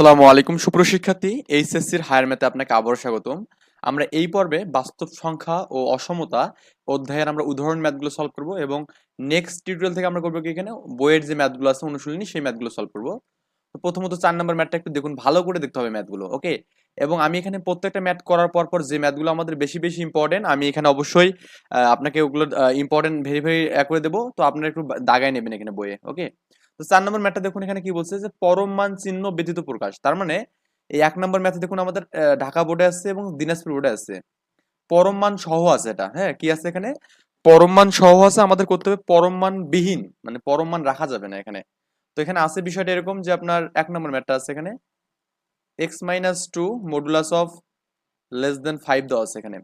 আসসালামু আলাইকুম সুপ্রশিক্ষার্থী এইচএসসির হায়ার ম্যাথে আপনাকে আবারও স্বাগতম। আমরা এই পর্বে বাস্তব সংখ্যা ও অসমতা অধ্যায়ের আমরা উদাহরণ ম্যাথগুলো সলভ করব এবং নেক্সট টিউটোরিয়াল থেকে আমরা করব কি এখানে? বইয়ের যে ম্যাথগুলো আছে, অনুশীলনী, সেই ম্যাথগুলো সলভ করব। প্রথমত চার নম্বর ম্যাথটা একটু দেখুন, ভালো করে দেখতে হবে ম্যাথগুলো ওকে এবং আমি এখানে প্রত্যেকটা ম্যাথ করার পর পর যে ম্যাথগুলো আমাদের বেশি বেশি ইম্পর্টেন্ট আমি এখানে অবশ্যই আপনাকে ওগুলো ইম্পর্টেন্ট ভেরি ভেরি করে দেবো। তো আপনারা একটু দাগায় নেবেন এখানে বইয়ে ওকে তো চার নম্বর ম্যাথটা দেখুন এখানে কি বলছে যে পরম মান চিহ্ন ব্যতীত প্রকাশ। তার মানে এই এক নম্বর ম্যাথে দেখুন আমাদের ঢাকা বোর্ডে আছে এবং দিনাজপুর বোর্ডে আছে পরম মান সহ আছে এটা হ্যাঁ? কি আছে এখানে? পরম মান সহ আছে আমাদের করতে হবে পরম মান বিহীন মানে পরম মান রাখা যাবে না এখানে। তো এখানে আছে বিষয়টা এরকম যে আপনার এক নম্বর ম্যাথটা আছে এখানে। X minus two modulus of less than five দেওয়া আছে এখানে।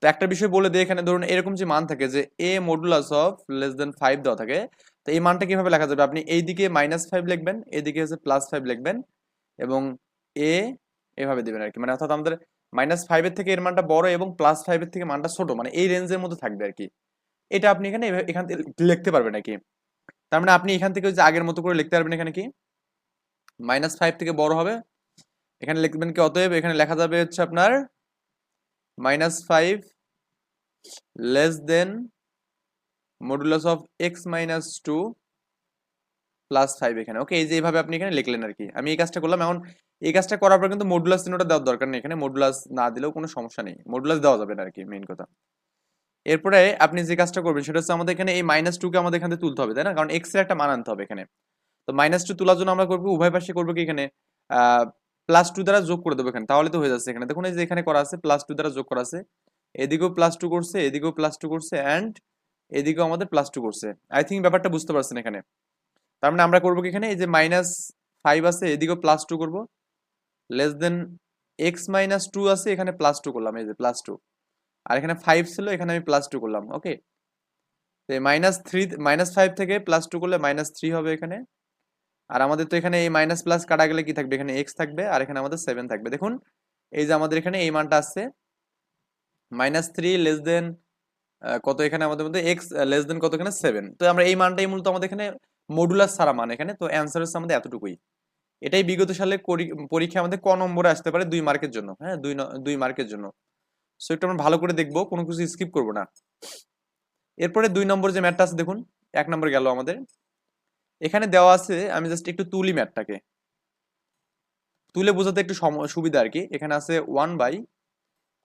তো একটা বিষয় বলে দিই এখানে, ধরুন এরকম যে মান থাকে যে এ modulus of less than five দেওয়া থাকে তো এই মানটা কীভাবে লেখা যাবে? আপনি এইদিকে মাইনাস ফাইভ লিখবেন, এদিকে হচ্ছে প্লাস ফাইভ লিখবেন এবং এ এভাবে দেবেন আর কি মানে অর্থাৎ আমাদের মাইনাস ফাইভের থেকে এর মানটা বড় এবং প্লাস ফাইভের থেকে মানটা ছোট মানে এই রেঞ্জের মধ্যে থাকবে আর কি এটা আপনি এখানে এখান থেকে লিখতে পারবেন আর কি তার মানে আপনি এখান থেকে যে আগের মতো করে লিখতে পারবেন এখানে কি? মাইনাস ফাইভ থেকে বড় হবে। এখানে লিখবেন কি? অতএব এখানে লেখা যাবে হচ্ছে আপনার minus five less than modulus of x minus two plus five এখানে। ওকে এই যে এইভাবে আপনি এখানে লিখলেন আর কি। আমি এই কাজটা করলাম, এখন এই কাজটা করার পর কিন্তু মডুলাস চিহ্নটা দেওয়ার দরকার নেই এখানে। মডুলাস না দিলেও কোনো সমস্যা নেই। মডুলাস দেওয়া যাবে না আর কি মেইন কথা। এরপরে আপনি যে কাজটা করবেন, সেটা হচ্ছে আমাদের এখানে এই মাইনাস টুকে আমাদের এখানে তুলতে হবে, তাই না? কারণ এক্সের একটা মান আনতে হবে এখানে। তো মাইনাস টু তোলার জন্য আমরা করব উভয় পাশে করব কি এখানে? প্লাস টু দ্বারা যোগ করে দেবো এখানে। তাহলে তো হয়ে যাচ্ছে এখানে। দেখুন এই যে এখানে করা আছে প্লাস টু দ্বারা যোগ করা আছে। এদিকেও প্লাস টু করছে, এদিকেও প্লাস টু করছে অ্যান্ড এদিকেও আমাদের প্লাস টু করছে। আই থিঙ্ক ব্যাপারটা বুঝতে পারছেন এখানে। তার মানে আমরা করব কি এখানে? এই যে মাইনাস ফাইভ আছে, এদিকেও প্লাস টু করব। Less than x minus two আছে, এখানে প্লাস টু করলাম, এই যে প্লাস টু আর এখানে ফাইভ ছিল, এখানে আমি প্লাস টু করলাম ওকে তো মাইনাস থ্রি মাইনাস ফাইভ থেকে প্লাস টু করলে মাইনাস থ্রি হবে এখানে। আর আমাদের তো এখানে এই মাইনাস প্লাস কাটা গেলে কি থাকবে? এখানে এক্স থাকবে, আর এখানে আমাদের সেভেন থাকবে। দেখুন, এই যে আমাদের এখানে এই মানটা আসছে। মাইনাস থ্রি লেস দেন কত এখানে আমাদের মধ্যে এক্স লেস দেন কত এখানে? সেভেন তো আমরা এই মানটাই মূলত আমাদের এখানে মডুলার সারা মান এখানে, তো অ্যান্সার হচ্ছে আমাদের এতটুকুই। এটাই বিগত সালে পরীক্ষা আমাদের ক নম্বরে আসতে পারে দুই মার্কের জন্য হ্যাঁ দুই দুই মার্কের জন্য। সো একটু আমরা ভালো করে দেখব, কোনো কিছু স্কিপ করব না। এরপরে দুই নম্বর যে ম্যাটটা আছে, দেখুন, এক নম্বর গেল আমাদের। এখানে দেওয়া আছে, আমি জাস্ট একটু তুলি ম্যাটটাকে তুলে বোঝাতে একটু সুবিধা আর কি। এখানে আছে ওয়ান বাই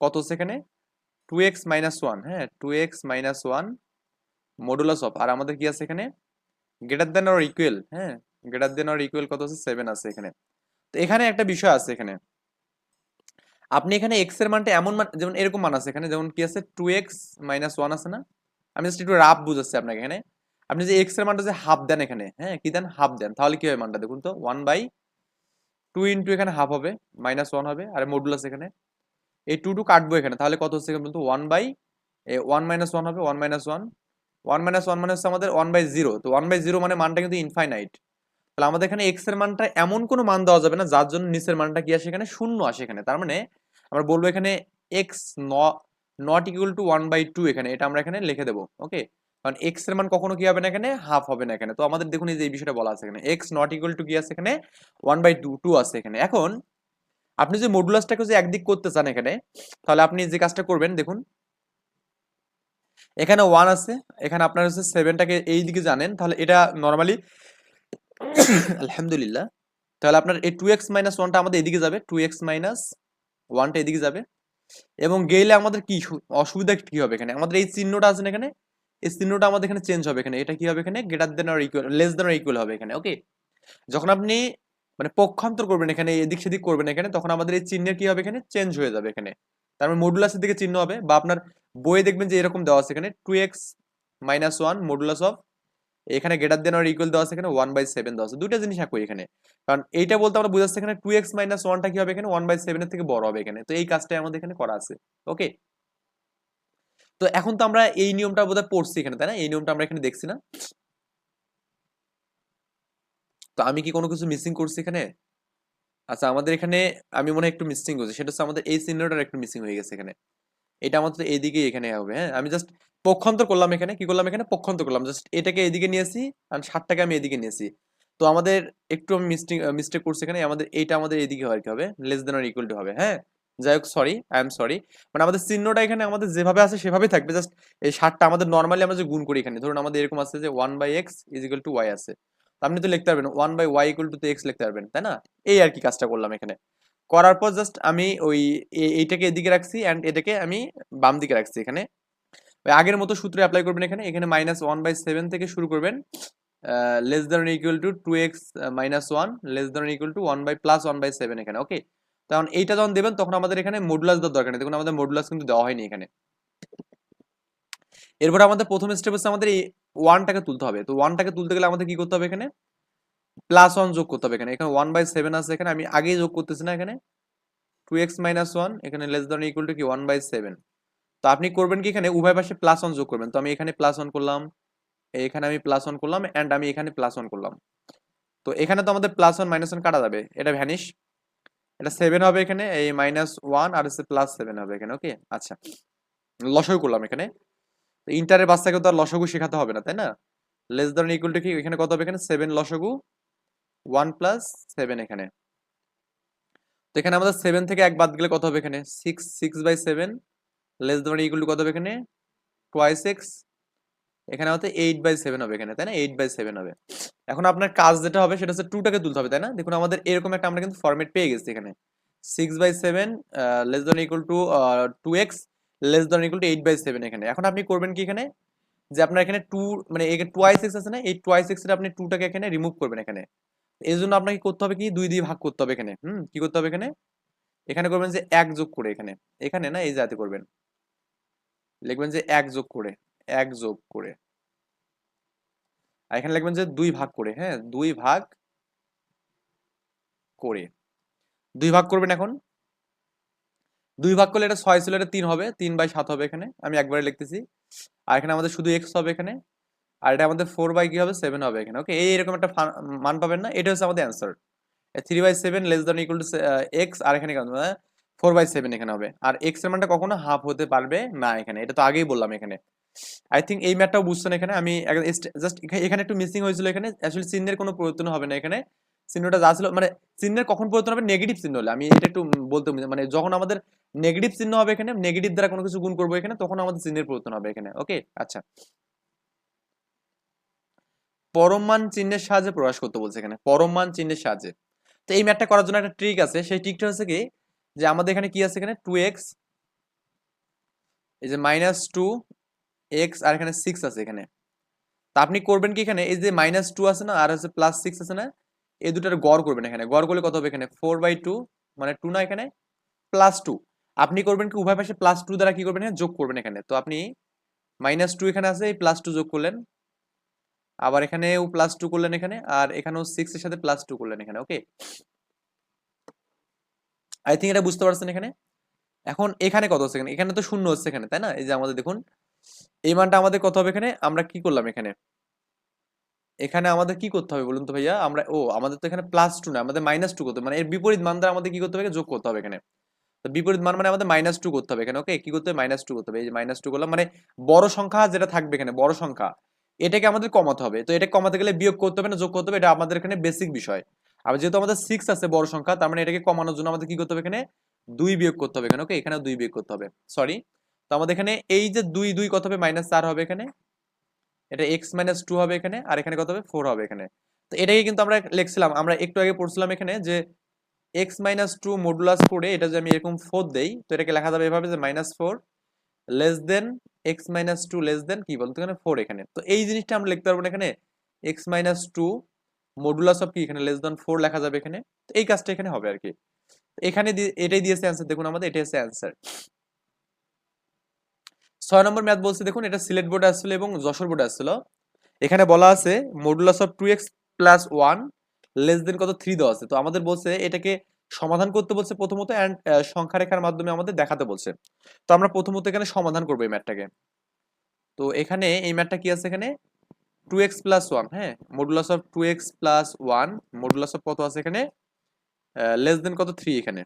কত এখানে? টু এক্স মাইনাস ওয়ান হ্যাঁ two x minus one modulus of আর আমাদের কি আছে এখানে? গ্রেটার দেন অর ইকুয়াল হ্যাঁ গ্রেটার দেন অর ইকুয়াল কত আছে? সেভেন আছে এখানে। তো এখানে একটা বিষয় আছে এখানে। আপনি এখানে এক্সের মানটা এমন মান যেমন এরকম মান আছে এখানে, যেমন কি আছে? টু এক্স মাইনাস ওয়ান আছে না? আমি জাস্ট একটু রাফ বুঝাচ্ছি আপনাকে এখানে। আপনি যে এক্সের মানটা যে হাফ দেন এখানে হ্যাঁ কি দেন? হাফ দেন। তাহলে কি হবে মানটা? দেখুন তো ওয়ান বাই টু ইন্টু এখানে হাফ হবে মাইনাস ওয়ান হবে, আর মডুলাস এখানে। এই টু টু কাটবো এখানে। তাহলে কত হচ্ছে বলতো? One by one minus one হবে one minus one one minus one মানে হচ্ছে আমাদের ওয়ান বাই জিরো তো ওয়ান বাই জিরো মানে মানটা কিন্তু ইনফাইনাইট তাহলে আমাদের এখানে এক্সের মানটা এমন কোনো মান দেওয়া যাবে না, যার জন্য নিচের মানটা কি আসে এখানে? শূন্য আসে এখানে। তার মানে আমরা বলব এখানে x not equal to one by two এখানে। এটা আমরা এখানে লিখে দেবো ওকে কারণ এক্সের মান কখনো কি হবে না এখানে? হাফ হবে না এখানে। তো আমাদের দেখুন এই যে এই বিষয়টা বলা আছে এখানে। এক্স নট ইকুয়াল টু কি আছে এখানে? ওয়ান বাই টু টু আছে এখানে। এখন আপনি যে মডুলাসটাকে যে একদিক করতে চান এখানে, তাহলে আপনি যে কাজটা করবেন, দেখুন। এখানে ওয়ান আছে, এখানে আপনার হচ্ছে সেভেনটাকে এই দিকে জানেন, তাহলে এটা নর্মালি আলহামদুলিল্লাহ, তাহলে আপনার এই টু এক্স মাইনাস ওয়ানটা আমাদের এদিকে যাবে টু এক্স মাইনাস ওয়ানটা এদিকে যাবে, এবং গেলে আমাদের কি অসুবিধা কি হবে এখানে? আমাদের এই চিহ্নটা আছে এখানে? এই চিহ্নটা আমাদের এখানে চেঞ্জ হবে এখানে, এটা কি হবে এখানে? Greater than or equal less than or equal হবে এখানে ওকে যখন আপনি মানে পক্ষান্তর করবেন এখানে, এদিক সেদিক করবেন এখানে, তখন আমাদের এই চিহ্নের কি হবে এখানে? চেঞ্জ হয়ে যাবে এখানে। তার মানে মডুলাসের দিকে চিহ্ন হবে বা আপনার বইয়ে দেখবেন যে এরকম দেওয়া আছে এখানে two x minus one modulus of এখানে গেটার দেন আর ইকুয়াল দেওয়া আছে এখানে ওয়ান বাই সেভেন দেওয়া আছে। দুইটা জিনিস একই এখানে। কারণ এইটা বলতে আমরা বুঝাচ্ছি এখানে টু এক্স মাইনাস ওয়ানটা কি হবে এখানে? ওয়ান বাই সেভেনের থেকে বড় হবে এখানে। তো এই কাজটাই আমাদের এখানে করা আছে। ওকে তো এখন তো আমরা এই নিয়মটা বোধহয় পড়ছি এখানে, তাই না? এই নিয়মটা আমরা এখানে দেখছি না। তো আমি কি কোনো কিছু মিসিং করছি এখানে? আচ্ছা আমাদের এখানে আমি মনে হয় একটু মিসিং করছি। সেটা হচ্ছে আমাদের এই চিহ্নটার একটু মিসিং হয়ে গেছে এখানে। এটা আমাদের এইদিকে এখানে হবে হ্যাঁ? আমি জাস্ট পক্ষান্তর করলাম এখানে। কি করলাম এখানে? পক্ষান্তর করলাম। জাস্ট এটাকে এদিকে নিয়েছি আর ষাটটাকে আমি এদিকে নিয়েছি তো আমাদের একটু আমি মিস্টেক মিস্টেক করছি এখানে। আমাদের এইটা আমাদের এদিকে হয় কি হবে। Less than or equal to হবে হ্যাঁ? যাই হোক সরি আই এম সরি মানে আমাদের চিহ্নটা এখানে আমাদের যেভাবে আছে সেভাবেই থাকবে। জাস্ট এই ষাটটা আমাদের নর্মালি আমরা যে গুণ করি এখানে। ধরুন আমাদের এরকম আছে যে one by x is to y আছে। আপনি তো লিখতে পারবেন one by y equal to x লিখতে পারবেন, তাই না? এই আর কি কাজটা করলাম এখানে। করার পর জাস্ট আমি ওই এইটাকে এদিকে রাখছি অ্যান্ড এটাকে আমি বাম দিকে রাখছি এখানে। আগের মতো সূত্র অ্যাপ্লাই করবেন এখানে এখানে মাইনাস ওয়ান বাই সেভেন থেকে শুরু করবেন less than equal to two x minus one less than equal to one by plus one by seven এখানে ওকে তখন এইটা যখন দেবেন, তখন আমাদের এখানে মডুলাস দেওয়ার দরকার নেই। দেখুন, আমাদের মডুলাস কিন্তু দেওয়া হয়নি এখানে। এরপর আমাদের প্রথম স্টেপ হচ্ছে আমাদের এই ওয়ানটাকে তুলতে হবে। তো ওয়ানটাকে তুলতে গেলে আমাদের কি করতে হবে এখানে? প্লাস ওয়ান যোগ করতে হবে এখানে। এখানে ওয়ান বাই সেভেন আছে এখানে। আমি আগেই যোগ করতেছি না এখানে। টু এক্স মাইনাস ওয়ান এখানে লেস দেন ইকুয়াল টু কি? ওয়ান বাই সেভেন তো আপনি করবেন কি এখানে? উভয় পাশে প্লাস ওয়ান যোগ করবেন। তো আমি এখানে প্লাস ওয়ান করলাম, এখানে আমি প্লাস ওয়ান করলাম অ্যান্ড আমি এখানে প্লাস ওয়ান করলাম। তো এখানে তো আমাদের প্লাস ওয়ান মাইনাস ওয়ান কাটা যাবে। এটা ভ্যানিশ এটা সেভেন হবে এখানে, এই মাইনাস ওয়ান আর হচ্ছে প্লাস সেভেন হবে এখানে ওকে আচ্ছা। লসাগু করলাম এখানে। ইন্টারের বাচ্চাকে তো আর লসাগু শেখাতে হবে না, তাই না? লেস দেন ইকুয়াল টু কি? এখানে কত হবে এখানে? সেভেন লসাগু ওয়ান প্লাস সেভেন এখানে। তো এখানে আমাদের সেভেন থেকে এক বাদ গেলে কত হবে এখানে? Six six by seven less than equal to কত হবে এখানে? টোয়াইস এক্স এখানে আমাদের এইট বাই সেভেন হবে এখানে, তাই না? এইট বাই সেভেন হবে। এখন আপনার কাজ যেটা হবে সেটা হচ্ছে টুটাকে তুলতে হবে, তাই না? দেখুন আমাদের এরকম একটা আমরা কিন্তু ফরম্যাট পেয়ে গেছি এখানে। Six by seven less than equal to two x less than equal to eight by seven এখানে। এখন আপনি করবেন কি এখানে? যে আপনার এখানে টু মানে এখানে টোয়াইস এক্স আছে না? এই টোয়াইস এক্স আপনি টুটাকে এখানে রিমুভ করবেন এখানে। এই জন্য আপনাকে করতে হবে কি? দুই দিয়ে ভাগ করতে হবে এখানে। হুম? কি করতে হবে এখানে? এখানে করবেন যে এক যোগ করে এখানে। এখানে না, এই জাতি করবেন। লিখবেন যে এক যোগ করে। এক যোগ করে। আর এখানে লিখবেন যে দুই ভাগ করে। হ্যাঁ? দুই ভাগ করে। দুই ভাগ করবেন এখন? দুই ভাগ করলে এটা ছয় ছিল, এটা তিন হবে, তিন বাই সাত হবে এখানে, আমি একবারে লিখতেছি। আর এখানে আমাদের শুধু এক্স হবে এখানে, আর এটা আমাদের ফোর বাই কি হবে? সেভেন হবে এখানে ওকে এই এরকম একটা মান পাবেন না, এটা হচ্ছে আমাদের answer three by seven less than equal to x আর এখানে ফোর বাই সেভেন এখানে হবে। আর এক্সের মানটা কখনো হাফ হতে পারবে না এখানে, এটা তো আগেই বললাম এখানে। আই থিঙ্ক এই ম্যাথটাও বুঝছেন এখানে, আমি জাস্ট এখানে একটু মিসিং হয়েছিল এখানে অ্যাকচুয়ালি চিহ্নের কোনো পরিবর্তন হবে না এখানে। চিহ্নটা যা ছিল মানে চিহ্নের কখন পরিবর্তন হবে? নেগেটিভ চিহ্ন হলে, আমি এটা একটু বলতে মানে যখন আমাদের নেগেটিভ চিহ্ন হবে এখানে নেগেটিভ দ্বারা কোনো কিছু গুণ করব এখানে, তখন আমাদের চিহ্নের পরিবর্তন হবে এখানে ওকে আচ্ছা। পরম মান চিহ্নের সাহায্যে প্রকাশ করতে বলছে এখানে পরম মান চিহ্নের সাহায্যে। তো এই ম্যাথটা করার জন্য একটা ট্রিক আছে, সেই ট্রিকটা হচ্ছে কি? যে আমাদের এখানে কি আছে এখানে? টু এক্স এই যে মাইনাস টু এক্স আর এখানে সিক্স আছে এখানে। তা আপনি করবেন কি এখানে? এই যে মাইনাস টু আছে না, আর হচ্ছে প্লাস সিক্স আছে না, এই দুটার গড় করবেন এখানে। গড় করলে কত হবে এখানে? ফোর বাই টু মানে টু না এখানে প্লাস টু আপনি করবেন কি, উভয় পাশে প্লাস টু দ্বারা কি করবেন যোগ করবেন এখানে। তো আপনি মাইনাস টু এখানে আছে, এই প্লাস টু যোগ করলেন। আবার এখানেও প্লাস টু করলেন এখানে, আর এখানেও সিক্স এর সাথে প্লাস টু করলেন এখানে ওকে আই থিঙ্ক এটা বুঝতে পারছেন এখানে? এখন এখানে কত হচ্ছে এখানে? এখানে তো শূন্য হচ্ছে এখানে, তাই না? এই যে আমাদের দেখুন, এই মানটা আমাদের কত হবে এখানে? আমরা কি করলাম এখানে? এখানে আমাদের কি করতে হবে বলুন তো ভাইয়া? আমরা, ও, আমাদের তো এখানে প্লাস টু না, আমাদের মাইনাস টু করতে মানে এর বিপরীত মান দ্বারা আমাদের কি করতে হবে যোগ করতে হবে এখানে। তো বিপরীত মান মানে আমাদের মাইনাস টু করতে হবে এখানে ওকে কি করতে হবে? মাইনাস টু করতে হবে। এই যে মাইনাস টু করলাম মানে বড় সংখ্যা যেটা থাকবে এখানে, বড় সংখ্যা, এটাকে আমাদের কমাতে হবে। তো এটা কমাতে গেলে বিয়োগ করতে হবে না, যোগ করতে হবে, এটা আমাদের এখানে বেসিক বিষয়। আর যেহেতু আমাদের সিক্স আছে বড় সংখ্যা, তার মানে এটাকে কমানোর জন্য আমাদের কি করতে হবে এখানে? দুই বিয়োগ করতে হবে এখানে ওকে এখানে দুই বিয়োগ করতে হবে সরি তো আমাদের এখানে এই যে দুই দুই কত হবে? মাইনাস চার হবে এখানে। এটা এক্স মাইনাস টু হবে এখানে, আর এখানে কত হবে? ফোর হবে এখানে। তো এটাকে কিন্তু আমরা লিখছিলাম, আমরা একটু আগে পড়ছিলাম এখানে যে এক্স মাইনাস টু মডুলাস করে এটা যে আমি এরকম ফোর দেই, তো এটাকে লেখা যাবে এভাবে যে minus four less than x minus two less than কি বলতো এখানে? ফোর এখানে। তো এই জিনিসটা আমরা লিখতে পারব না এখানে x minus two modulus of কি? এখানে লেস দেন ফোর লেখা যাবে এখানে। তো এই কাজটা এখানে হবে আর কি এখানে এটাই দিয়েছে অ্যান্সার দেখুন আমাদের, এটাই হচ্ছে অ্যান্সার ছয় নম্বর ম্যাথ বলছে, দেখুন, এটা সিলেট বোর্ডে আসছিল এবং যশোর বোর্ডে আসছিল। এখানে বলা আছে modulus of two x plus one less than কত থ্রি দেওয়া আছে। তো আমাদের বলছে এটাকে সমাধান করতে বলছে প্রথমত অ্যান্ড সংখ্যা রেখার মাধ্যমে আমাদের দেখাতে বলছে। তো আমরা প্রথমত এখানে সমাধান করব এই ম্যাথটাকে তো এখানে এই ম্যাথটা কি আছে এখানে? টু এক্স প্লাস ওয়ান হ্যাঁ? Modulus of two x plus one modulus of কত আছে এখানে? লেস দেন কত? থ্রি এখানে।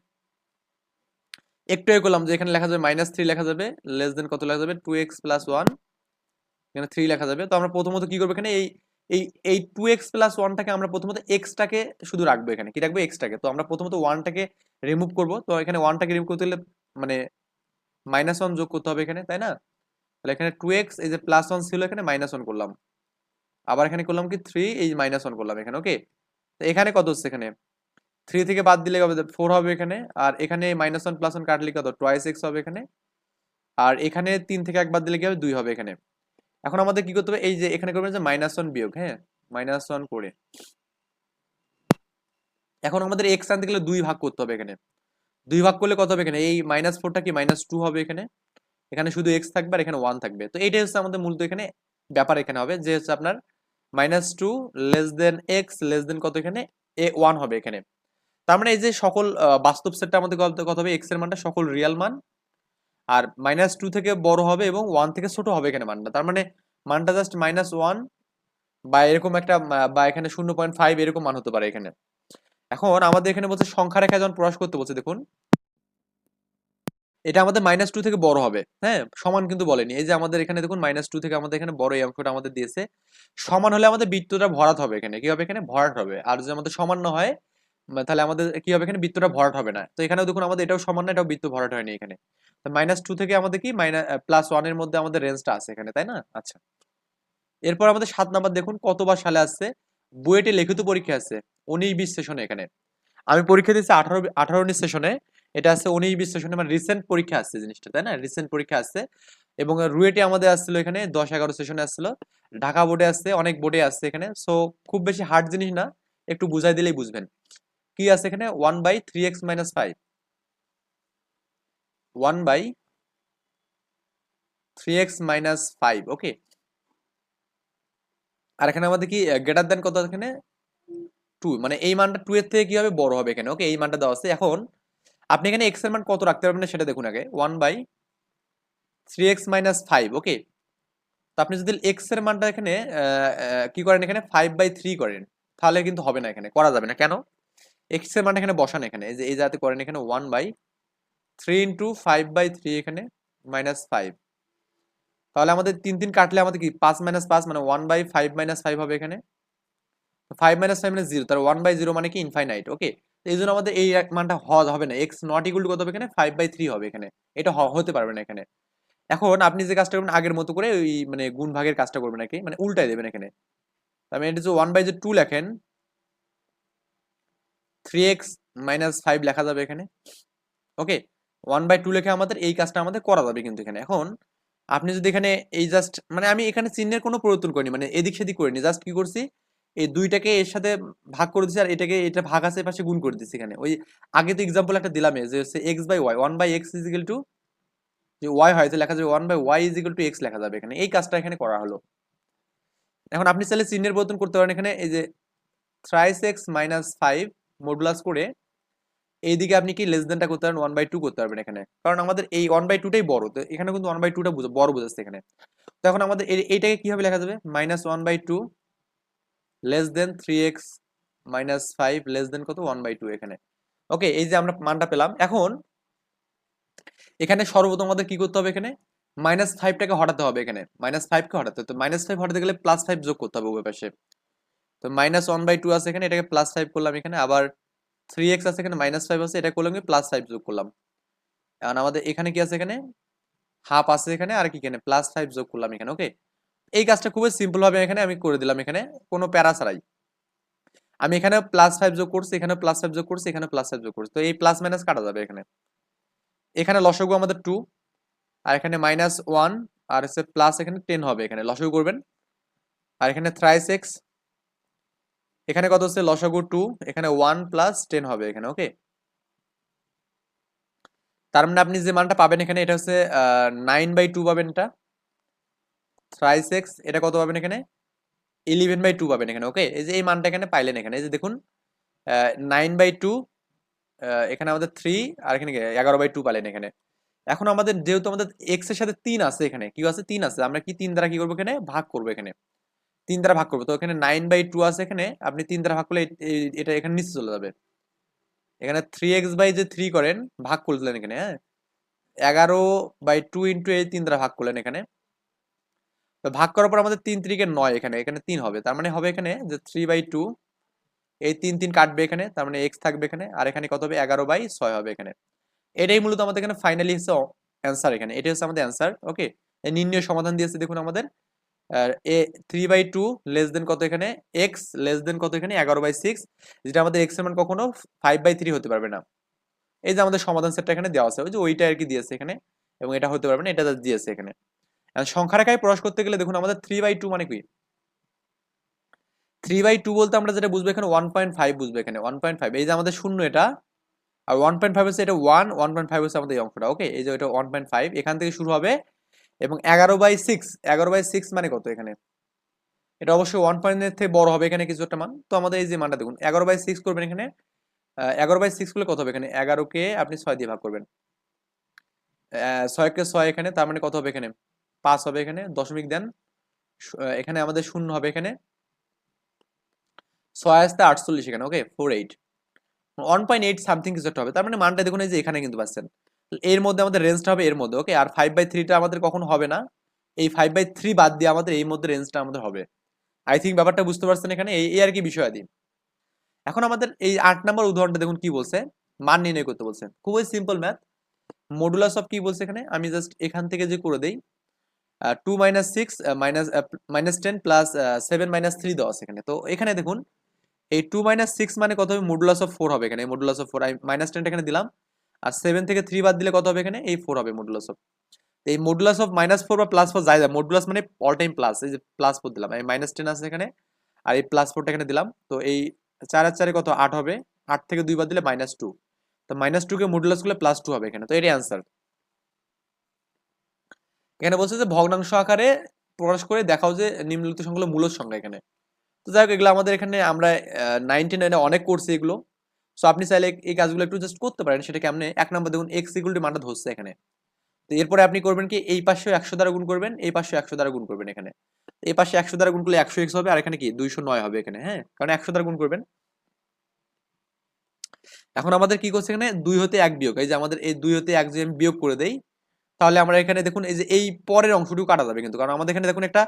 একটু এ করলাম যে এখানে লেখা যাবে মাইনাস থ্রি লেখা যাবে লেস দেন কত লেখা যাবে? টু এক্স প্লাস ওয়ান এখানে থ্রি লেখা যাবে। তো আমরা প্রথমত কি করব এখানে? এই এই এই টু এক্স প্লাস ওয়ানটাকে আমরা প্রথমত এক্সটাকে শুধু রাখব এখানে। কি রাখব? এক্সটাকে তো আমরা প্রথমত ওয়ানটাকে রিমুভ করব। তো এখানে ওয়ানটাকে রিমুভ করতে হলে মানে মাইনাস ওয়ান যোগ করতে হবে এখানে, তাই না? তাহলে এখানে টু এক্স এই যে প্লাস ওয়ান ছিল এখানে মাইনাস ওয়ান করলাম। আবার এখানে করলাম কি থ্রি এই মাইনাস ওয়ান করলাম এখানে ওকে এখানে কত হচ্ছে এখানে? থ্রি থেকে বাদ দিলে হবে ফোর হবে এখানে। আর এখানে মাইনাস ওয়ান প্লাস ওয়ান কাটলে কত? টোয়াইস এক্স হবে এখানে। আর এখানে তিন থেকে এক বাদ দিলে কি হবে? দুই হবে এখানে। এখন আমাদের কি করতে হবে? এই যে এখানে করবেন যে মাইনাস ওয়ান বিয়োগ হ্যাঁ? মাইনাস ওয়ান করে। এখন আমাদের এক্স আনতে গেলে দুই ভাগ করতে হবে এখানে। দুই ভাগ করলে কত হবে এখানে? এই মাইনাস ফোরটা কি মাইনাস টু হবে এখানে? এখানে শুধু এক্স থাকবে আর এখানে ওয়ান থাকবে। তো এইটাই হচ্ছে আমাদের মূলত এখানে ব্যাপার এখানে হবে, যে হচ্ছে আপনার minus two less than x less than কত এখানে? এ ওয়ান হবে এখানে। তার মানে এই যে সকল বাস্তব সেটটা আমাদের কত হবে? এক্সের মানটা সকল রিয়াল মান আর মাইনাস টু থেকে বড় হবে এবং ওয়ান থেকে ছোট হবে এখানে মানটা। তার মানে মানটা জাস্ট মাইনাস ওয়ান বা এরকম একটা বা এখানে শূন্য পয়েন্ট ফাইভ এরকম মান হতে পারে এখানে। এখন আমাদের এখানে বলছে সংখ্যা রেখা যখন প্রকাশ করতে বলছে, দেখুন। এটা আমাদের মাইনাস টু থেকে বড় হবে। হ্যাঁ সমান কিন্তু বলেনি। এই যে আমাদের এখানে দেখুন মাইনাস টু থেকে আমাদের এখানে বড় এই অঙ্কটা আমাদের দিয়েছে। সমান হলে আমাদের বৃত্তটা ভরাট হবে এখানে। কি হবে এখানে? ভরাট হবে। আর যদি আমাদের সমান না হয় তাহলে আমাদের কি হবে এখানে? বৃত্তটা ভরাট হবে না। তো এখানেও দেখুন আমাদের এটাও সমান না, এটাও বৃত্ত ভরাট হয়নি এখানে। মাইনাস টু থেকে আমাদের কি? মাইনাস প্লাস ওয়ানের মধ্যে আমাদের রেঞ্জটা আছে এখানে, তাই না? আচ্ছা। এরপর আমাদের সাত নাম্বার দেখুন, কতবার সালে আসছে? বুয়েটে লিখিত পরীক্ষা আছে, উনিশ বিশ সেশনে এখানে। আমি পরীক্ষা দিচ্ছি আঠারো আঠারো উনিশ সেশনে। এটা আছে উনিশ বিশ সেশনে মানে রিসেন্ট পরীক্ষা আসছে জিনিসটা, তাই না? রিসেন্ট পরীক্ষা আসছে। এবং রুয়েটে আমাদের আসছিল এখানে, দশ এগারো সেশনে আসছিল। ঢাকা বোর্ডে আসছে, অনেক বোর্ডে আসছে এখানে। সো খুব বেশি হার্ড জিনিস না, একটু বুঝাই দিলেই বুঝবেন। কি আছে এখানে? One by three x minus five one by three x minus five okay আর এখানে আমাদের কি গ্রেটার দেন কত এখানে? টু মানে এই মানটা টু এর থেকে কি হবে বড় হবে এখানে ওকে এই মানটা দেওয়া আছে। এখন আপনি এখানে এক্সের মান কত রাখতে পারবেন সেটা দেখুন আগে। One by three x minus five okay তো আপনি যদি এক্সের মানটা এখানে আহ, আহ, কি করেন এখানে? ফাইভ বাই থ্রি করেন তাহলে কিন্তু হবে না এখানে করা যাবে না। কেন? এক্সের মানটা এখানে বসান এখানে। এই যে, এই যাতে করেন এখানে one by three into five by three এখানে মাইনাস ফাইভ তাহলে আমাদের তিন তিন কাটলে আমাদের কি? পাঁচ মাইনাস পাঁচ মানে one by five minus five হবে এখানে। ফাইভ মাইনাস ফাইভ মানে জিরো তার ওয়ান বাই জিরো মানে কি? ইনফাইনাইট ওকে এই জন্য আমাদের এই মানটা হজ হবে না। এক্স নট ইকুয়াল কত হবে এখানে? ফাইভ বাই থ্রি হবে এখানে। এটা হতে পারবে না এখানে। এখন আপনি যে কাজটা করবেন, আগের মতো করে ওই মানে গুণ ভাগের কাজটা করবেন নাকি মানে উল্টাই দেবেন এখানে। আমি এটা যে ওয়ান বাই যে টু লেখেন থ্রি এক্স মাইনাস ফাইভ লেখা যাবে এখানে। ওকে ওয়ান বাই টু লেখে আমাদের এই কাজটা আমাদের করা যাবে কিন্তু এখানে। এখন আপনি যদি এখানে এই জাস্ট মানে আমি এখানে চিহ্নের কোনো পরিবর্তন করিনি মানে এদিক সেদিক করিনি জাস্ট কি করছি, এই দুইটাকে এর সাথে ভাগ করে দিচ্ছি আর এটাকে, এটা ভাগ আছে পাশে গুণ করে দিচ্ছি এখানে। ওই আগে তো এক্সাম্পল একটা দিলাম যে হচ্ছে x by y one by x is equal to যে ওয়াই হয় তো লেখা যাবে one by y is equal to x লেখা যাবে এখানে। এই কাজটা এখানে করা হলো। এখন আপনি চাইলে চিহ্নের পরিবর্তন করতে পারেন এখানে, এই যে thrice x minus five modulus করে এইদিকে আপনি কি লেস দেনটা করতে পারেন ওয়ান বাই টু করতে পারবেন এখানে। কারণ আমাদের এই ওয়ান বাই টুটাই বড়, তো এখানে কিন্তু ওয়ান বাই টুটা বড় বোঝাচ্ছে এখানে। তো এখন আমাদের এইটাকে কীভাবে লেখা যাবে? Minus one by two less than three x minus five less than কত? ওয়ান বাই টু এখানে। ওকে এই যে আমরা মানটা পেলাম, এখন এখানে সর্বপ্রথম আমাদের কি করতে হবে এখানে? মাইনাস ফাইভটাকে হটাতে হবে এখানে। মাইনাস ফাইভকে হটাতে হবে। তো মাইনাস ফাইভ হটাতে গেলে প্লাস ফাইভ যোগ করতে হবে উভয় পাশে। তো মাইনাস ওয়ান বাই টু আছে এখানে, এটাকে প্লাস ফাইভ করলাম এখানে, আবার থ্রি এক্স আছে এখানে মাইনাস ফাইভ আছে, এটা করলাম প্লাস ফাইভ যোগ করলাম। এখন আমাদের এখানে কি আছে এখানে? হাফ আছে এখানে, আর কি এখানে? প্লাস ফাইভ যোগ করলাম এখানে ওকে এই কাজটা খুবই সিম্পল ভাবে এখানে আমি করে দিলাম এখানে, কোনো প্যারা ছাড়াই। আমি এখানে প্লাস ফাইভ যোগ করছি এখানে প্লাস ফাইভ যোগ করছি এখানে প্লাস ফাইভ যোগ করছি, তো এই প্লাস মাইনাস কাটা যাবে এখানে। এখানে লসগু আমাদের টু আর এখানে মাইনাস ওয়ান আর হচ্ছে প্লাস এখানে টেন হবে এখানে, লসগু করবেন। আর এখানে থ্রাইস এক্স এখানে কত হচ্ছে? লসগু টু এখানে ওয়ান প্লাস টেন হবে এখানে ওকে তার মানে আপনি যে মানটা পাবেন এখানে, এটা হচ্ছে নাইন বাই টু পাবেন এটা। থ্রাইস এক্স এটা কত পাবেন এখানে? ইলেভেন বাই টু পাবেন এখানে ওকে এই যে এই মানটা এখানে পাইলেন এখানে, এই যে দেখুন নাইন বাই টু এখানে আমাদের থ্রি আর এখানে এগারো বাই টু পাইলেন এখানে। এখন আমাদের যেহেতু আমাদের এক্সের সাথে তিন আছে এখানে কি আছে? তিন আছে, আমরা কি তিন দ্বারা কি করব এখানে? ভাগ করব এখানে। তিন দ্বারা ভাগ করব। তো এখানে নাইন বাই টু আছে এখানে, আপনি তিন দ্বারা ভাগ করলে এটা এখানে নিচে চলে যাবে। এখানে থ্রি এক্স বাই যে থ্রি করেন, ভাগ করলেন এখানে হ্যাঁ? এগারো বাই টু ইন্টু এই তিন দ্বারা ভাগ করলেন এখানে। তো ভাগ করার পর আমাদের তিন তিরিকে নয় এখানে এখানে তিন হবে। তার মানে হবে এখানে যে থ্রি বাই টু এই তিন তিন কাটবে এখানে, তার মানে এক্স থাকবে এখানে, আর এখানে কত হবে? এগারো বাই ছয় হবে এখানে। এটাই মূলত আমাদের এখানে ফাইনালি হচ্ছে অ্যান্সার এখানে, এটাই হচ্ছে আমাদের অ্যান্সার ওকে নির্ণয় সমাধান দিয়েছে দেখুন আমাদের। Three by two less than কত এখানে? এক্স লেস দেন কত এখানে? এগারো বাই সিক্স যেটা আমাদের এক্সের মান কখনো ফাইভ বাই থ্রি হতে পারবে না। এই যে আমাদের সমাধান সেটটা এখানে দেওয়া আছে, ওই যে ওইটা আর কি দিয়েছে এখানে, এবং এটা হতে পারবে না, এটা দিয়েছে এখানে। আর সংখ্যা রেখায় প্রকাশ করতে গেলে দেখুন আমাদের থ্রি বাই টু মানে কি? থ্রি বাই টু বলতে আমরা যেটা বুঝব এখানে ওয়ান পয়েন্ট ফাইভ বুঝব এখানে ওয়ান পয়েন্ট ফাইভ এই যে আমাদের শূন্য এটা, আর ওয়ান পয়েন্ট ফাইভ হচ্ছে এটা ওয়ান ওয়ান পয়েন্ট ফাইভ হচ্ছে আমাদের এই অঙ্কটা ওকে এই যে এটা ওয়ান পয়েন্ট ফাইভ এখান থেকে শুরু হবে এবং এগারো বাই সিক্স এগারো বাই সিক্স মানে কত এখানে? এটা অবশ্যই ওয়ান পয়েন্টের থেকে বড় হবে এখানে কিছু একটা মান। তো আমাদের এই যে মানটা দেখুন, এগারো বাই সিক্স করবেন এখানে এগারো বাই সিক্স করলে কত হবে এখানে? এগারোকে আপনি ছয় দিয়ে ভাগ করবেন। ছয়কে ছয় এখানে, তার মানে কত হবে এখানে? পাঁচ হবে এখানে, দশমিক দেন এখানে আমাদের শূন্য হবে এখানে। ছয় আসতে আটচল্লিশ এখানে okay four eight one point eight something কিছু একটা হবে। তার মানে মানটা দেখুন এই যে এখানে কিন্তু পাচ্ছেন। এর মধ্যে আমাদের রেঞ্জটা হবে এর মধ্যে ওকে আর ফাইভ বাই থ্রিটা আমাদের কখনো হবে না। এই ফাইভ বাই থ্রি বাদ দিয়ে আমাদের এই মধ্যে রেঞ্জটা আমাদের হবে। আই থিঙ্ক ব্যাপারটা বুঝতে পারছেন এখানে? এই আর কি বিষয়াদি এখন আমাদের এই আট নাম্বার উদাহরণটা দেখুন কি বলছে? মান নির্ণয় করতে বলছে। খুবই সিম্পল ম্যাথ মডুলাস অফ কি বলছে এখানে? আমি জাস্ট এখান থেকে যে করে দেই two minus six minus minus ten plus seven minus three আছে এখানে। তো এখানে দেখুন, এই টু মাইনাস সিক্স মানে কত হবে? মডুলাস অফ ফোর হবে এখানে। মডুলাস অফ ফোর আমি মাইনাস টেনটা এখানে দিলাম। আর সেভেন থেকে থ্রি বাদ দিলে কত হবে এখানে? এই ফোর হবে মডুলাস অফ এই মডুলাস অফ মাইনাস ফোর বা প্লাস ফোর যাই যায় মডুলাস মানে অল টাইম প্লাস এই যে প্লাস ফোর দিলাম, এই মাইনাস টেন আছে এখানে, আর এই প্লাস ফোরটা এখানে দিলাম, তো এই চার আর চারে কত? আট হবে, আট থেকে দুই বাদ দিলে মাইনাস টু তো মাইনাস টু কে মডুলাস করলে প্লাস টু হবে এখানে, তো এটাই অ্যান্সার এখানে বলছে যে ভগ্নাংশ আকারে প্রকাশ করে দেখাও যে নিম্নলিখিত সংখ্যাগুলো মূলত সংখ্যা এখানে। তো যাই হোক, এগুলো আমাদের এখানে আমরা নাইনটি নাইনে অনেক করছি এগুলো। সো আপনি চাইলে এই কাজগুলো একটু জাস্ট করতে পারেন, সেটা কেমনে? এক নম্বর দেখুন এক্স ইকুয়াল টু মানটা ধরছে এখানে। তো এরপরে আপনি করবেন কি, এই পাশে একশো দ্বারা গুণ করবেন, এই পাশে একশো দ্বারা গুণ করবেন এখানে। এই পাশে একশো দ্বারা গুণ করলে একশো এক্স হবে, আর এখানে কি, দুইশো নয় হবে এখানে হ্যাঁ? কারণ একশো দ্বারা গুণ করবেন। এখন আমাদের কি করছে এখানে? দুই হতে এক বিয়োগ। এই যে আমাদের এই দুই হতে এক যদি আমি বিয়োগ করে দেই, তাহলে আমরা এখানে দেখুন, এই যে এই পরের অংশটুকু কাটা যাবে কিন্তু। কারণ আমাদের এখানে দেখুন একটা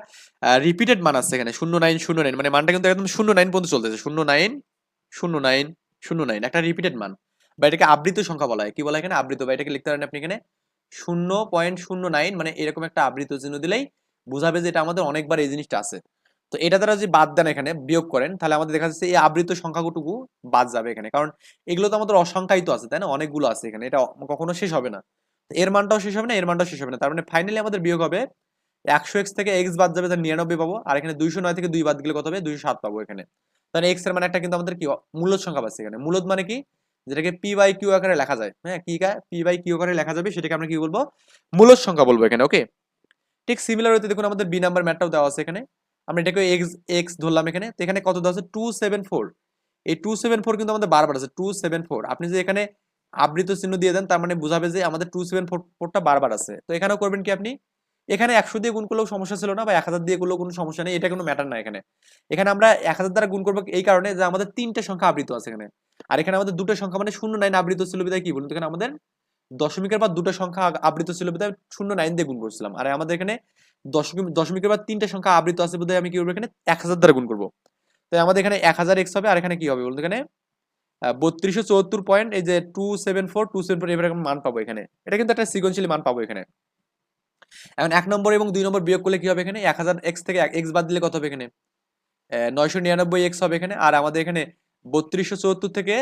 রিপিটেড মান আছে এখানে, শূন্য নাইন শূন্য নাইন মানে মানটা কিন্তু একদম শূন্য নাইন পর্যন্ত চলতেছে। শূন্য নাইন শূন্য নাইন শূন্য নাইন একটা রিপিটেড মান। বা এটাকে আবৃত সংখ্যা বলা হয়। কি বলা এখানে? আবৃত। বা এটাকে লিখতে পারেন আপনি এখানে, শূন্য পয়েন্ট শূন্য নাইন মানে এরকম একটা আবৃত চিহ্ন দিলেই বোঝাবে যে এটা আমাদের অনেকবার এই জিনিসটা আছে। তো এটা দ্বারা যদি বাদ দেন এখানে, বিয়োগ করেন, তাহলে আমাদের দেখা যাচ্ছে এই আবৃত সংখ্যাটুকু বাদ যাবে এখানে। কারণ এগুলো তো আমাদের অসংখ্যায়িত আছে, তাই না? অনেকগুলো আছে এখানে। এটা কখনো শেষ হবে না। এর মানটাও শেষ হবে না, এর মানটাও শেষ হবে না। তার মানে ফাইনালি আমাদের বিয়োগ হবে একশো এক্স থেকে এক্স বাদ যাবে তার নিরানব্বই পাবো। আর এখানে দুইশো নয় থেকে দুই বাদ গেলে কত হবে? দুইশো সাত পাবো এখানে। তাহলে এক্সের মানে একটা কিন্তু আমাদের কি মূলত সংখ্যা পাচ্ছে এখানে। মূলত মানে কি? যেটাকে পি বাই কিউ আকারে লেখা যায়। হ্যাঁ কি পি বাই কিউ আকারে লেখা যাবে, সেটাকে আমরা কি বলব? মূলত সংখ্যা বলব এখানে ওকে ঠিক সিমিলার হতে দেখুন আমাদের বি নাম্বার ম্যাটটাও দেওয়া আছে এখানে। আমরা এটাকে এক্স এক্স ধরলাম এখানে। তো এখানে কত দেওয়া আছে? টু সেভেন ফোর এই টু সেভেন ফোর কিন্তু আমাদের বারবার আছে টু সেভেন ফোর আপনি যে এখানে আবৃত চিহ্ন দিয়ে দেন, তার মানে বোঝাবে যে আমাদের টু সেভেন ফোর ফোরটা বারবার আছে। তো এখানেও করবেন কি আপনি? এখানে একশো দিয়ে গুণ করলেও সমস্যা ছিল না বা এক হাজার দিয়ে করলেও কোনো সমস্যা নেই, এটা কোনো ম্যাটার না এখানে। এখানে আমরা এক হাজার দ্বারা গুণ করব এই কারণে যে আমাদের তিনটা সংখ্যা আবৃত আছে এখানে। আর এখানে আমাদের দুটো সংখ্যা মানে শূন্য নাইন আবৃত ছিল বিধায় কি বলুন এখানে আমাদের দশমিকের পর দুটো সংখ্যা আবৃত ছিল বিধায় শূন্য নাইন দিয়ে গুণ করছিলাম। আর আমাদের এখানে দশমিক দশমিকের পর তিনটা সংখ্যা আবৃত আছে বোধহয় আমি কি করব এখানে? এক হাজার দ্বারা গুণ করব। তাই আমাদের এখানে এক হাজার এক্স হবে, আর এখানে কি হবে বলুন এখানে বত্রিশশো চুয়াত্তর পয়েন্ট এই যে two seven four two seven four এবার মান পাবো এখানে। এটা কিন্তু একটা সিকোয়েন্সিয়ালি মান পাবো এখানে। এখন এক নম্বর এবং দুই নম্বর বিয়োগ করলে কি হবে এখানে? এক হাজার এক্স থেকে এক্স বাদ দিলে কত হবে এখানে? নয়শো নিরানব্বই এক্স হবে এখানে। আর আমাদের এখানে বত্রিশশো চুয়াত্তর থেকে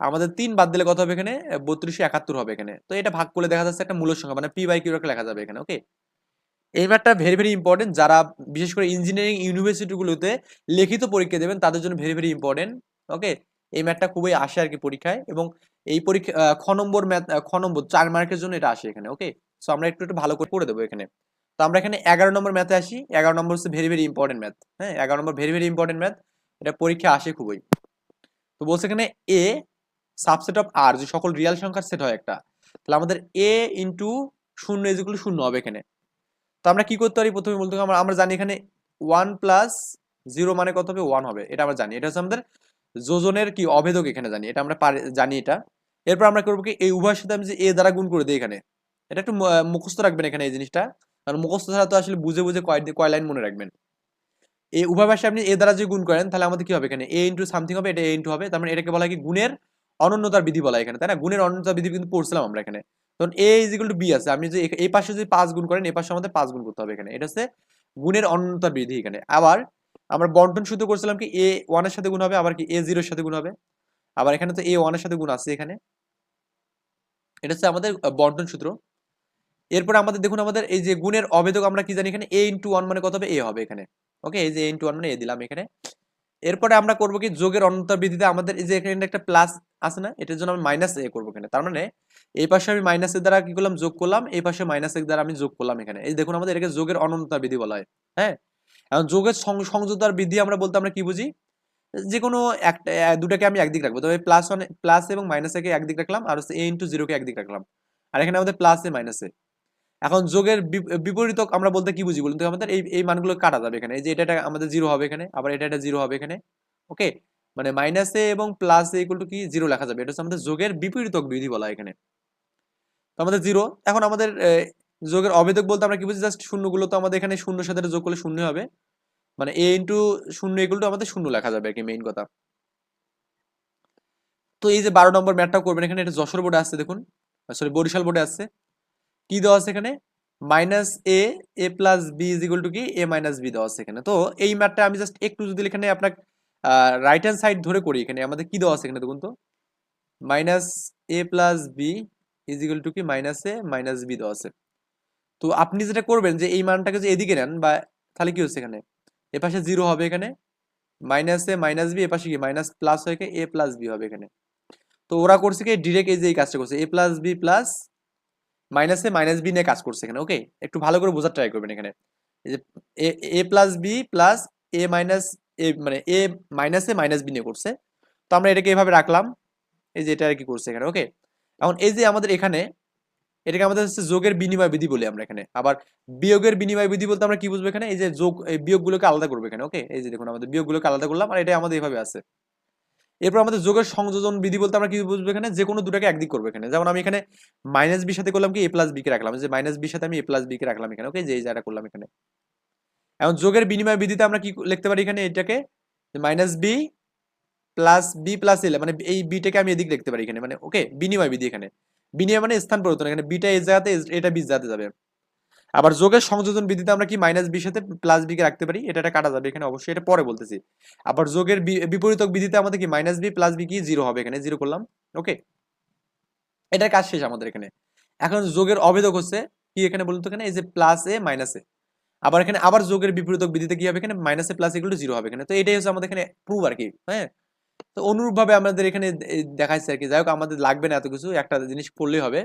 আমাদের তিন বাদ দিলে কত হবে এখানে? বত্রিশশো একাত্তর হবে এখানে। তো এটা ভাগ করলে দেখা যাচ্ছে একটা মূল সংখ্যা মানে পি বাই কিউ লেখা যাবে এখানে, ওকে? এই ম্যাথটা ভেরি ভেরি ইম্পর্টেন্ট যারা বিশেষ করে ইঞ্জিনিয়ারিং ইউনিভার্সিটিগুলোতে লিখিত পরীক্ষা দেবেন, তাদের জন্য ভেরি ভেরি ইম্পর্টেন্ট ওকে? এই ম্যাথটা খুবই আসে আর কি পরীক্ষায় এবং এই পরীক্ষা খ নম্বর ম্যাথ খ নম্বর চার মার্কের জন্য এটা আসে এখানে, ওকে? সো আমরা একটু একটু ভালো করে পড়ে দেবো এখানে। তো আমরা এখানে এগারো নম্বর ম্যাথে আসি। এগারো নম্বর হচ্ছে ভেরি ভেরি ইম্পর্টেন্ট ম্যাথ হ্যাঁ? এগারো নম্বর ভেরি ভেরি ইম্পর্টেন্ট ম্যাথ এটা পরীক্ষা আসে খুবই। তো বলছে এখানে এ সাবসেট অফ আর যে সকল রিয়াল সংখ্যার সেট হয় একটা, তাহলে আমাদের এ ইন্টু শূন্য ইজিকুল শূন্য হবে এখানে। তো আমরা কি করতে পারি প্রথমে বলতে আমরা আমরা জানি এখানে ওয়ান প্লাস জিরো মানে কত হবে? ওয়ান হবে। এটা আমরা জানি। এটা হচ্ছে আমাদের যোজনের কি অভেদক এখানে জানি। এটা আমরা জানি এটা। এরপর আমরা করব কি, এই উভয়ের সাথে আমি যে এ দ্বারা গুণ করে দিই এখানে। এটা একটু মুখস্থ রাখবেন এখানে এই জিনিসটা। কারণ মুখস্থ ছাড়া তো আসলে বুঝে বুঝে কয় কয় লাইন মনে রাখবেন। এই উভয় পাশে আপনি এ দ্বারা যদি গুণ করেন, তাহলে আমাদের কি হবে এখানে? এ ইন্টু সামথিং হবে, এটা এ ইন্টু হবে। তার মানে এটাকে বলা হয় কি গুণের অনন্যতার বিধি বলা এখানে, তাই না? গুণের অনন্যতার বিধি কিন্তু পড়ছিলাম আমরা এখানে। তখন A is equal to B আছে। আপনি যদি এই পাশে যদি পাঁচ গুণ করেন এই পাশে আমাদের পাঁচ গুণ করতে হবে এখানে। এটা হচ্ছে গুণের অনন্যতার বিধি এখানে। আবার আমরা বন্টন সূত্র করছিলাম কি এ ওয়ানের সাথে গুণ হবে, আবার কি এ জিরোর সাথে গুণ হবে। আবার এখানে তো এ ওয়ানের সাথে গুণ আছে এখানে। এটা হচ্ছে আমাদের বন্টন সূত্র। এরপর আমাদের দেখুন আমাদের এই যে গুণের অভেদক আমরা কি জানি এখানে এ ইন্টু ওয়ান মানে কত হবে? এ হবে এখানে। ওকে এই যে এ ইন্টু ওয়ান মানে এ দিলাম এখানে। এরপরে আমরা করব কি যোগের অনন্তর বিধিতে আমাদের এই যে এখানে একটা প্লাস আছে না, এটার জন্য আমি মাইনাস এ করব এখানে। তার মানে এই পাশে আমি মাইনাসের দ্বারা কি করলাম? যোগ করলাম। এই পাশে মাইনাস এর দ্বারা আমি যোগ করলাম এখানে। এই দেখুন আমাদের এটাকে যোগের অনন্ততার বিধি বলা হয়। হ্যাঁ? এখন যোগের সংযোগতার বিধি আমরা বলতে আমরা কি বুঝি? যে কোনো একটা দুটাকে আমি একদিক রাখব। তবে প্লাস ওয়ান প্লাস এবং মাইনাসকে একদিক রাখলাম। আর হচ্ছে এ ইন্টু জিরোকে একদিক রাখলাম। আর এখানে আমাদের প্লাস এ মাইনাস এ এখন যোগের বিপরীতক আমরা বলতে কি বুঝি বলুন তো? আমাদের এই এই মানগুলো কাটা যাবে এখানে। এই যে এটা আমাদের জিরো হবে এখানে, আবার এটা এটা জিরো হবে এখানে। ওকে? মানে মাইনাস এবং প্লাস ইকুয়াল টু কি? জিরো লেখা যাবে। এটা হচ্ছে আমাদের যোগের বিপরীতক বিধি বলা এখানে। তো আমাদের জিরো এখন আমাদের যোগের অভেদক বলতে আমরা কি বুঝি? জাস্ট শূন্যগুলো তো আমাদের এখানে শূন্য সাথে যোগ করলে শূন্য হবে। মানে এ ইন্টু শূন্য ইকুয়াল টু আমাদের শূন্য লেখা যাবে আর কি মেইন কথা। তো এই যে বারো নম্বর ম্যাথটাও করবেন এখানে, এটা যশোর বোর্ডে আসছে দেখুন। সরি বরিশাল বোর্ডে আসছে। কি দেওয়া আছে এখানে? Minus A A plus B is equal to কি? এ মাইনাস বি দেওয়া আছে এখানে। তো এই ম্যাথটা আমি জাস্ট একটু যদি এখানে আপনার রাইট হ্যান্ড সাইড ধরে করি, এখানে আমাদের কি দেওয়া আছে এখানে দেখুন তো? Minus A plus B is equal to কি? মাইনাস এ মাইনাস বি দেওয়া আছে। তো আপনি যেটা করবেন যে এই মানটাকে যে এদিকে নেন, বা তাহলে কি হচ্ছে এখানে? এ পাশে জিরো হবে এখানে। Minus A minus B A পাশে কি? মাইনাস প্লাস হয়ে এ প্লাস বি হবে এখানে। তো ওরা করছে কি? ডিরেক্ট এই যে এই কাজটা করছে। A plus B plus minus minus B নিয়ে কাজ করছে এখানে ওকে একটু ভালো করে বোঝার ট্রাই করবেন এখানে। এই যে A plus B plus A minus A মানে এ মাইনাস মাইনাস বি নিয়ে করছে। তো আমরা এটাকে এভাবে রাখলাম। এই যে এটা আর কি করছে এখানে ওকে এখন এই যে আমাদের এখানে, এটাকে আমাদের হচ্ছে যোগের বিনিময় বিধি বলি আমরা এখানে। আবার বিয়োগের বিনিময় বিধি বলতে আমরা কি বুঝব এখানে? এই যে যোগ বিয়োগগুলোকে আলাদা করব এখানে ওকে এই যে দেখুন, আমাদের বিয়োগগুলোকে আলাদা করলাম, আর এটা আমাদের এভাবে আছে। এরপর আমাদের যোগের সংযোজন বিধি বলতে আমরা কি বুঝব এখানে? যে কোনো দুটাকে একদিক করব এখানে। যেমন আমি এখানে মাইনাস বির সাথে করলাম কি? এ প্লাস বি কে রাখলাম। যে মাইনাস বির সাথে আমি এ প্লাস বি কে রাখলাম এখানে ওকে যে জায়গাটা করলাম এখানে। এখন যোগের বিনিময় বিধিতে আমরা কি লিখতে পারি এখানে? এটাকে minus B plus B plus L মানে এই বিটাকে আমি এদিক লিখতে পারি এখানে মানে ওকে বিনিময় বিধি এখানে। বিনিময় মানে স্থান পরিবর্তন। এখানে বিটা এই জায়গাতে, এটা বি জায়গাতে যাবে। আবার যোগের সংযোজন বিধিতে আমরা কি মাইনাস বির সাথে প্লাস বি কে রাখতে পারি? এটা এটা কাটা যাবে, এখানে অবশ্যই এটা পরে বলতেছি। আবার যোগের বিপরীতক বিধিতে আমাদের কি মাইনাস বি প্লাস বি কি জিরো হবে এখানে? জিরো করলাম ওকে এটার কাজ শেষ আমাদের এখানে। এখন যোগের অভেদক হচ্ছে কি এখানে বলুন তো এখানে? এই যে প্লাস এ মাইনাস এ। আবার এখানে আবার যোগের বিপরীতক বিধিতে কি হবে এখানে? Minus A plus equal to zero হবে এখানে। তো এটাই হচ্ছে আমাদের এখানে প্রুভ আর কি হ্যাঁ? তো অনুরূপভাবে আমাদের এখানে দেখাচ্ছে আর কি। যাই হোক, আমাদের লাগবে না এত কিছু, একটা জিনিস পড়লেই হবে।